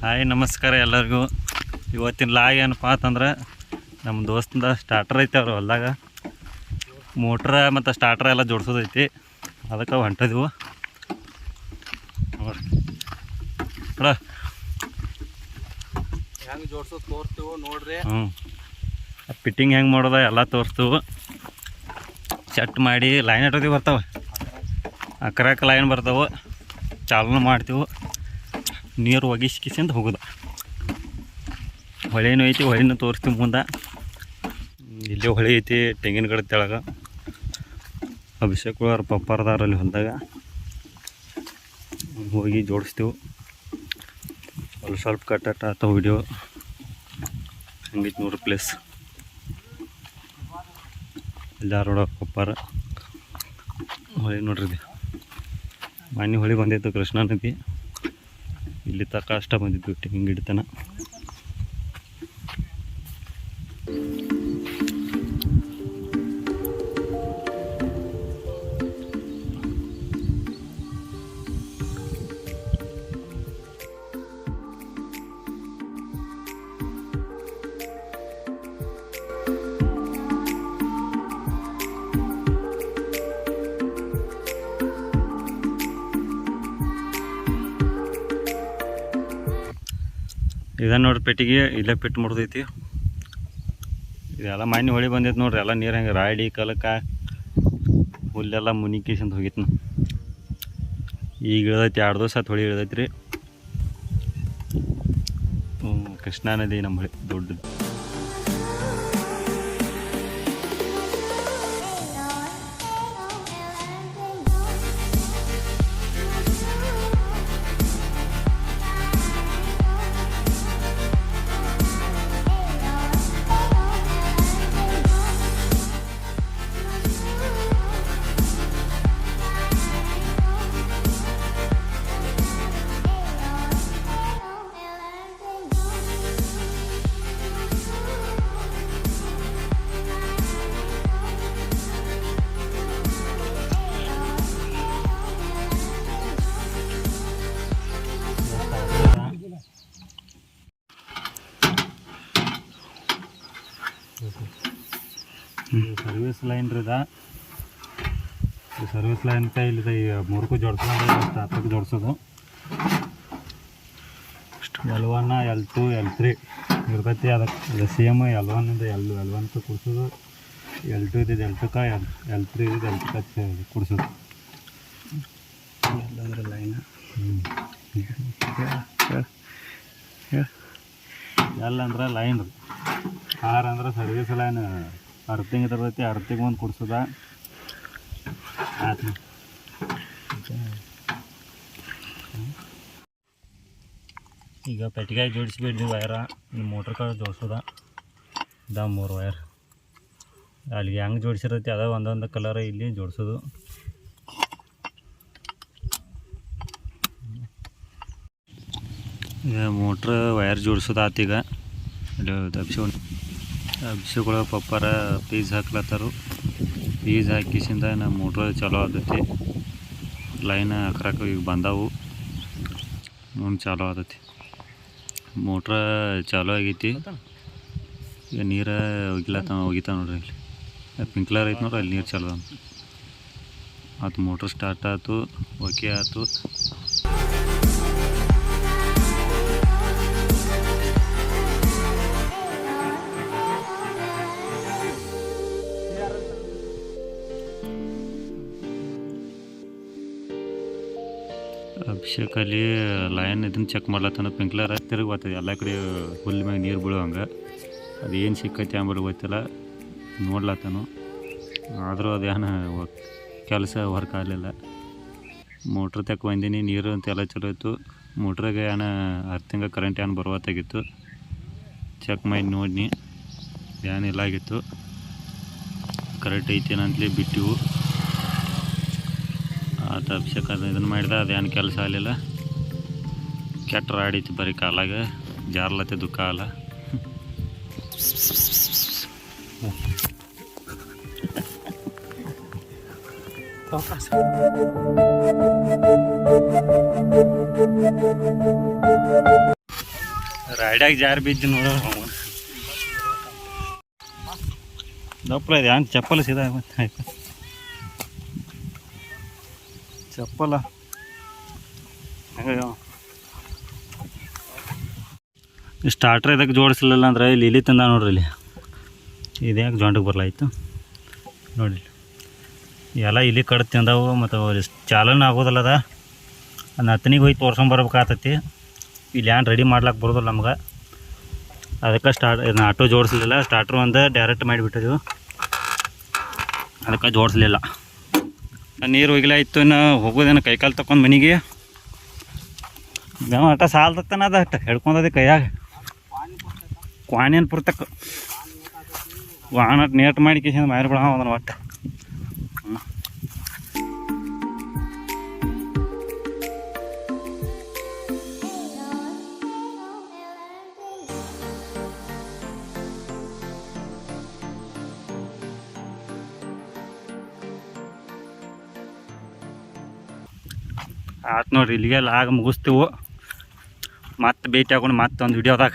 Hi ನಮಸ್ಕಾರ ಎಲ್ಲರಿಗೂ. ಇವತ್ತಿನ ಲಾಗ್ ಏನಪ್ಪ ಅಂತಂದ್ರೆ ನಮ್ಮ ದೋಸ್ತಿಂದ ಸ್ಟಾರ್ಟರ್ ಐತೆ ಅವ್ರ ಹೊಲ್ದಾಗ. ಮೋಟ್ರ ಮತ್ತು ಸ್ಟಾರ್ಟರ್ ಎಲ್ಲ ಜೋಡ್ಸೋದೈತಿ. ಅದಕ್ಕೆ ಹೊಂಟದಿವು. ನೋಡ್ರಿ ನೋಡ. ಹೆಂಗೆ ಜೋಡ್ಸೋದ್ ತೋರ್ತೀವು ನೋಡ್ರಿ. ಹ್ಞೂ ಫಿಟ್ಟಿಂಗ್ ಹೆಂಗೆ ಮಾಡೋದ ಎಲ್ಲ ತೋರಿಸ್ತೀವಿ. ಸೆಟ್ ಮಾಡಿ ಲೈನ್ ಇಟ್ಟೋದಿ ಬರ್ತಾವೆ. ಅಕ್ರಕ್ಕೆ ಲೈನ್ ಬರ್ತಾವೆ. ಚಾಲನ ಮಾಡ್ತೀವಿ. ನೀರು ಒಗಿಸ್ಕಿಸಿಂದ ಹೋಗೋದು. ಹೊಳೆನೂ ಐತಿ, ಹೊಳೆನೂ ತೋರಿಸ್ತೀವಿ ಮುಂದೆ. ಇಲ್ಲೇ ಹೊಳೆ ಐತಿ ತೆಂಗಿನ ಗಿಡದ ತೆಳಗ. ಅಭಿಷೇಕ್ ಅವ್ರ ಪಪ್ಪಾರದಾರ ಅಲ್ಲಿ ಹೊಂದಾಗ ಹೋಗಿ ಜೋಡಿಸ್ತೀವಿ. ಅಲ್ಲಿ ಸ್ವಲ್ಪ ಕಟ್ಟ ಆತಾವ ವಿಡಿಯೋ ಹಂಗೈತಿ ನೋಡ್ರಿ ಪ್ಲೇಸ್ ಎಲ್ಲಾರೋಡ ಪಪ್ಪಾರ. ಹೊಳೆ ನೋಡ್ರಿ ಮನೆ ಹೊಳೆ ಬಂದಿತ್ತು ಕೃಷ್ಣಾ ನದಿ. ಇಲ್ಲಿ ತಕ್ಕ ಅಷ್ಟ ಬಂದಿದ್ದು ತೆಂಗಿನ ಇದನ್ನ ನೋಡ್ರಿ ಪೆಟ್ಟಿಗೆ ಇಲ್ಲೇ ಪೆಟ್ಟು ಮುಡ್ದೈತಿ ಇದೆಲ್ಲ ಮಣ್ಣು ಹೊಳಿ ಬಂದೈತಿ ನೋಡ್ರಿ, ಎಲ್ಲ ನೀರು ಹಂಗೆ ರಾಡಿ ಕಲಕ, ಹುಲ್ಲೆಲ್ಲ ಮುನಿಕೇಸಂತ ಹೋಗಿತ್ತು ಈಗ ಇಳ್ದೈತಿ, ಎರಡು ದಿವಸ ಹೊಳಿ ಇಳ್ದೈತಿ ರೀ ಕೃಷ್ಣಾ ನದಿ ನಮ್ಮ ಹೊಳಿ, ದೊಡ್ಡದು. ಸರ್ವಿಸ್ ಲೈನ್ ರೀ ಇದ. ಸರ್ವಿಸ್ ಲೈನ್ ಕೈ ಇಲ್ಲಿ ಈ ಮೂರ್ಕು ಜೋಡಿಸೋದು ಅಷ್ಟು ಜೋಡಿಸೋದು. L one L two L three ಇರ್ತೈತಿ ಅದಕ್ಕೆ ಅದು ಸೇಮ್ ಎಲ್ ಒನ್ ಇದು ಎಲ್ ಎಲ್ ಒನ್ ಕುಡಿಸೋದು. ಎಲ್ ಟು ಇದ್ದಿದ್ದು ಎಲ್ ಟುಕ ಎಲ್ ಎಲ್ ತ್ರೀ ಇದ್ದಿದ್ದು ಎಲ್ ಟುಕ ಕುಡಿಸೋದು. ಎಲ್ಲಂದ್ರೆ ಲೈನ್ ಎಲ್ಲಂದ್ರೆ ಲೈನ್ ರೀ. ಆರ್ ಅಂದ್ರೆ ಸರ್ವಿಸ್ ಲೈನ್ ಅರ್ಥಿಂಗ್ ಇದ್ರೈತಿ ಅರ್ಥಿಂಗ್ ಒಂದು ಕೊಡ್ಸದ? ಈಗ ಪೆಟ್ಟಿಗೆ ನೀವು ವೈರ ಮೋಟ್ರ್ ಕಾರ್ ಜೋಡಿಸೋದ. ಇದ ಮೂರು ವೈರ್. ಅಲ್ಲಿ ಹೆಂಗೆ ಜೋಡಿಸಿರೈತಿ ಅದ ಒಂದೊಂದು ಕಲರ್ ಇಲ್ಲಿ ಜೋಡಿಸೋದು. ಈಗ ಮೋಟ್ರ್ ವೈರ್ ಜೋಡಿಸೋದಾತೀಗ ಇಲ್ಲಿ ಅಭಿಷೇಕಗಳು ಪಪ್ಪಾರ ಪೀಸ್ ಹಾಕ್ಲತ್ತರು. ಪೀಸ್ ಹಾಕಿಸಿಂದ ನಮ್ಮ ಮೋಟ್ರ್ ಚಲೋ ಆದತಿ. ಲೈನ್ ಹಾಕ್ರಾಕ ಈಗ ಬಂದವು. ಮುಂದೆ ಚಾಲೋ ಆದತಿ. ಮೋಟ್ರ ಚಾಲೋ ಆಗೈತಿ. ಈಗ ನೀರು ಒಗಿಲತ್ತ ಒಗಿತಾವ ನೋಡ್ರಿ ಇಲ್ಲಿ. ಪಿಂಕ್ಲರ್ ಐತಿ ನೋಡ್ರಿ, ಅಲ್ಲಿ ನೀರು ಚಾಲೋ ಆತು ಮೋಟ್ರ್ ಸ್ಟಾರ್ಟ್ ಆಯ್ತು ಓಕೆ ಆಯ್ತು ಅಭಿಷೇಕ್ ಅಲ್ಲಿ ಲೈನ್ ಇದನ್ನ ಚೆಕ್ ಮಾಡ್ಲತ್ತಾನ ಪಿಂಕ್ಲರ್ ತಿರುಗಿ ಬರ್ತದೆ. ಎಲ್ಲ ಕಡೆ ಹುಲ್ಲು ಮ್ಯಾಗ ನೀರು ಬೀಳುವಂಗೆ ಅದು ಏನು ಸಿಕ್ಕೈತಿ ಆಮೇಲೆ ಗೊತ್ತಿಲ್ಲ. ನೋಡ್ಲತ್ತಾನು. ಆದರೂ ಅದೇನು ಕೆಲಸ ವರ್ಕ್ ಆಗಲಿಲ್ಲ. ಮೋಟ್ರ್ ತೆಕ್ ಬಂದೀನಿ. ನೀರು ಅಂತ ಎಲ್ಲ ಚಲೋ ಇತ್ತು. ಮೋಟ್ರಾಗ ಏನು ಅರ್ಥಿಂಗ ಕರೆಂಟ್ ಏನು ಬರುವತ್ತಾಗಿತ್ತು. ಚೆಕ್ ಮಾಡಿ ನೋಡಿನಿ. ಏನಿಲ್ಲ ಆಗಿತ್ತು. ಕರೆಕ್ಟ್ ಐತೇನಂತಲೇ ಬಿಟ್ಟಿವು. ಆತ ಅಭಿಷೇಕ ಅದು ಇದನ್ನು ಮಾಡಿದ ಅದೇನು ಕೆಲಸ ಆಗಲಿಲ್ಲ. ಕೆಟ್ಟ ಆಡಿತ್ತು ಬರೀ ಕಾಲಾಗ ಜಾರ್ಲತ್ತಿದ್ದು ಕಾಲ ರಾಡ್ಯಾಗ ಜಾರ್ ಬಿದ್ದು ನೋಡೋ. ದಪ್ಪಲ ಇದೆ, ಹಂಗೆ ಚಪ್ಪಲ ಸೀದಾ ಆಯ್ತು ಚಪ್ಪಲ. ಸ್ಟಾರ್ಟ್ರ್ ಇದಕ್ಕೆ ಜೋಡಿಸಲಿಲ್ಲ ಅಂದ್ರೆ ಇಲ್ಲಿ ಇಲ್ಲಿ ತಂದ ನೋಡ್ರಿ ಇಲ್ಲಿ. ಇದು ಯಾಕೆ ಜಾಂಟಿಗೆ ಬರಲಾಯ್ತು? ನೋಡಿ ಎಲ್ಲ ಇಲ್ಲಿ ಕಡ್ ತಿಂದವು ಮತ್ತು ಚಾಲನ ಆಗೋದಲ್ಲ ಅದ. ಹತ್ತನಿಗೆ ಹೋಗಿ ತೋರ್ಸ್ಕೊಂಬರ್ಬೇಕಾಗ್ತೈತಿ ಇಲ್ಲಿ ಏನು ರೆಡಿ ಮಾಡ್ಲಾಕ್ಕೆ ಬರೋದಿಲ್ಲ ನಮ್ಗೆ. ಅದಕ್ಕೆ ಸ್ಟಾರ್ಟ್ ಇದನ್ನ ಆಟೋ ಜೋಡಿಸಲಿಲ್ಲ. ಸ್ಟಾರ್ಟ್ರು ಒಂದು ಡೈರೆಕ್ಟ್ ಮಾಡಿಬಿಟ್ಟಿದ್ವು. ಅದಕ್ಕೆ ಜೋಡಿಸ್ಲಿಲ್ಲ. ನೀರು ಹೋಗಿಲಾಯ್ತು ಇನ್ನು ಹೋಗೋದೇನು ಕೈಕಾಲು ತಕ್ಕೊಂಡು ಮನೆಗೆ. ನಾವು ಅಟ ಸಾಲ್ದತ್ತನ ಅದ ಅಟ್ಟ ಹಿಡ್ಕೊಂಡದೆ ಕೈಯಾಗ. ಕ್ವಾನೇನು ಪುರ್ತಕ್ಕ ವಾಹನ ನೇಟ್ ಮಾಡಿ ಕೇಸಿಂದ ಮಾರಿ ಬಿಡ ಅದನ್ನ ಒಟ್ಟು. ಆತು ನೋಡ್ರಿ ಇಲ್ಲಿಗೆಲ್ಲ ಲಾಗ ಮುಗಿಸ್ತೀವು. ಮತ್ತೆ ಭೇಟಿ ಆಗೋಣ ಮತ್ತೊಂದು ವಿಡಿಯೋದಾಗ